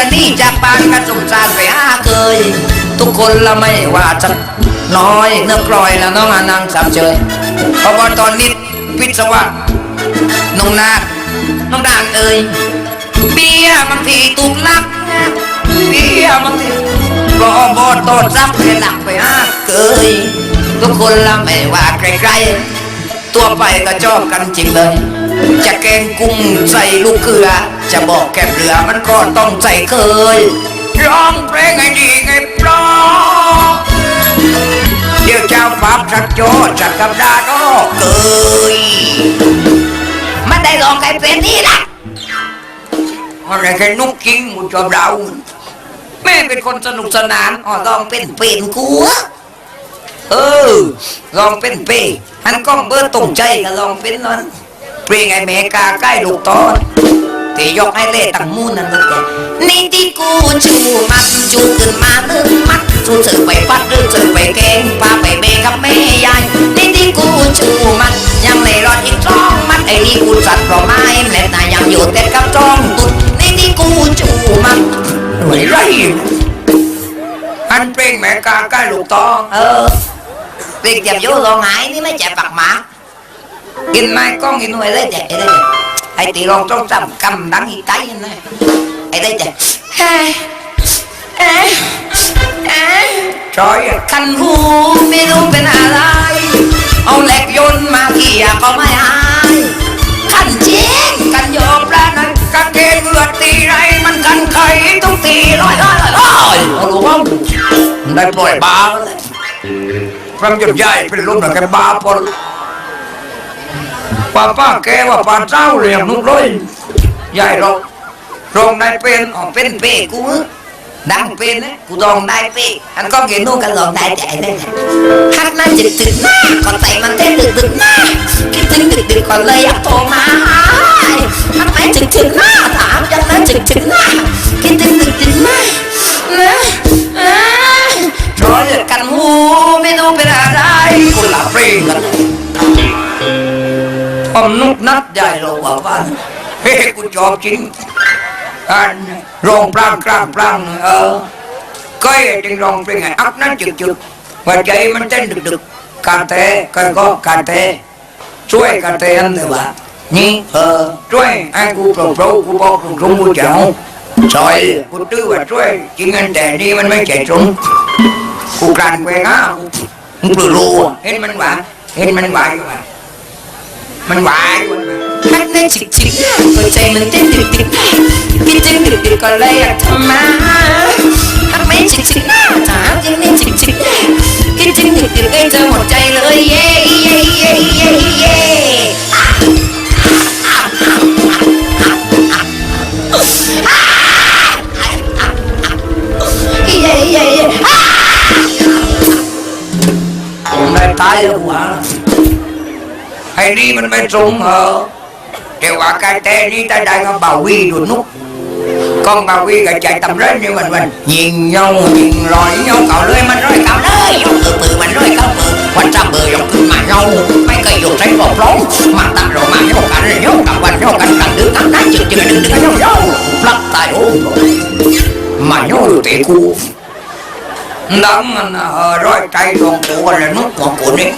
ยนี่จากบ้านกันสงสารไปหาเคย ทุกคนละไม่ว่าจะน้อยเนื้อกลอยแล้วน้องอานังสับเฉยพราะว่าตอนนี้พิศวะน้องนาคน้องด่างเอ่ยเบี้ยบางทีตุกลักเบี้ยบางทีบอบอตอดซับให้หลักไปหาเคย ทุกคนละไม่ว่าใครๆตัวไปก็ชอบกันจริงเลย จะแกงกุ้งใส่ลูกเกลือ จะบอกแกเรือมันก็ต้องใส่เคยร้องเพลงให้ดีไงปลอเดี๋ยวเจ้าภาพสักโจจัดกับดาโนเกยมันได้ลองใครเป็นนี่ล่ะอะไรแค่นุกกิ้งมุจอบเราแม่เป็นคนสนุกสนานอ๋อลองเป็นเป็นกูอะเออลองเป็นเป้หันกล้องเบอร์ตรงใจก็ลองเป็นนั่น ปรีงไอเมกาใกล้ลูกตอนที่ยกให้เล่ตั้งมูนนั่นเลยแกนี่ที่กูจูมัดจูขึ้นมาหนึ่งมัดจูสึกไปปัดหรือสึกไปแกงปลาไปเบกับแม่ยายนี่ที่กูจูมัดยังไม่รอดอีกสองมัดไอ้นี่กูสัตว์เพราะไม้แม่นายยังอยู่แต่กับจ้องตุดนี่ที่กูจูมัดรวยไรหันเปรียงแม่กาใกล้ลูกตองเออ việc dầm vô lo ngại นี่ไม่เจ็บปากหมา กินไม้ก้องกินหน่วยได้เจ็บไอ้ได้เจ็บไอ้ตีรองต้องจำกำดังอีไตนี่ไอ้ได้เจ็บเฮ้ยเอ๊ะเอ๊ะจอยคันหูไม่รู้เป็นอะไร เอาเหล็กโยนมาเกี่ยก็ไม่หายคันเจ๊งกันโยมแล้วนั้นกันเกงเลือดตีไรมันกันไขต้องตีร้อยร้อยร้อยร้อยเอาลูกว่าได้ปล่อยบาแล้วเลยฟังจนใหญ่เป็นลมหนักแกบาพอ ป้าป้าแกว่าป้าเจ้าเรียงนุ่งร้อยใหญ่เรารองได้เป็นอ๋อเป็นเป้กูดังเป็นนะกูรองได้เป้อันก็เกินนู่นกันรองได้ใจได้ฮักนั้นจึกจึกหน้าก่อนใจมันเต้นดึกดึกหน้าคิดถึงดึกดึกก่อนเลยอยากโทรมาหาฮักไหมจึกจึกหน้าถามยังนั้นจึกจึกหน้าคิดถึงดึกดึกหน้านะรอยกันหูไม่รู้เป็นอะไรคนละเพลงกัน ผมนุกนัดใหญ่โลว่าบ้านเฮ้กูชอบจริงอันร้องปรางกลางปรางเออก็ยังจึงร้องเพลงไงอักนั้นจุดจุดหัวใจมันเต้นดึกดึกๆการเตะก็ก็การเตะช่วยการเตะอันเดียวว่านี่เออช่วยไอ้กูโปรโปรกูบอกตรงๆกูจะเอาช่วยกูตื้อว่าช่วยจริงอันแต่นี่มันไม่ใช่ตรงกูกลั่นไปนะมึงเปลือรู้เห็นมันหวานเห็นมันหวานอยู่ไหม มันหวานรักได้จิกจิกหัวใจมันเต้นดึกดึกพี่เต้นดึกดึกก็เลยอยากทำมารักไม่จิกจิกจ้าจิ้งนี่จิกจิกพี่เต้นดึกดึกเอ้ยจะหมดใจเลยเย้เย้เย้เย้เย้ตายแล้วหัว mày đi mình mới trúng hờ Điều quả cái tê đi tay đây con bà Huy đùa nút. Con bà Huy gà chạy tầm rết như mình mình Nhìn nhau, nhìn rồi nhau cậu lưới mình rồi cậu lưới Dòng cự bự mình rồi cậu bự Quanh trăm bự dòng cự mà nhau, Mấy cây dù cháy bột rốn Mà tạm rồi mà nhau, cả rồi nhau cầm quanh nhau cánh cạnh đứng thẳng đá chừng chừng đừng đừng nhau nhau. Lắp tay ôm Mà nhau tệ cu. Lắm mình hờ rồi chạy đồn tụ rồi nút một cuốn nít.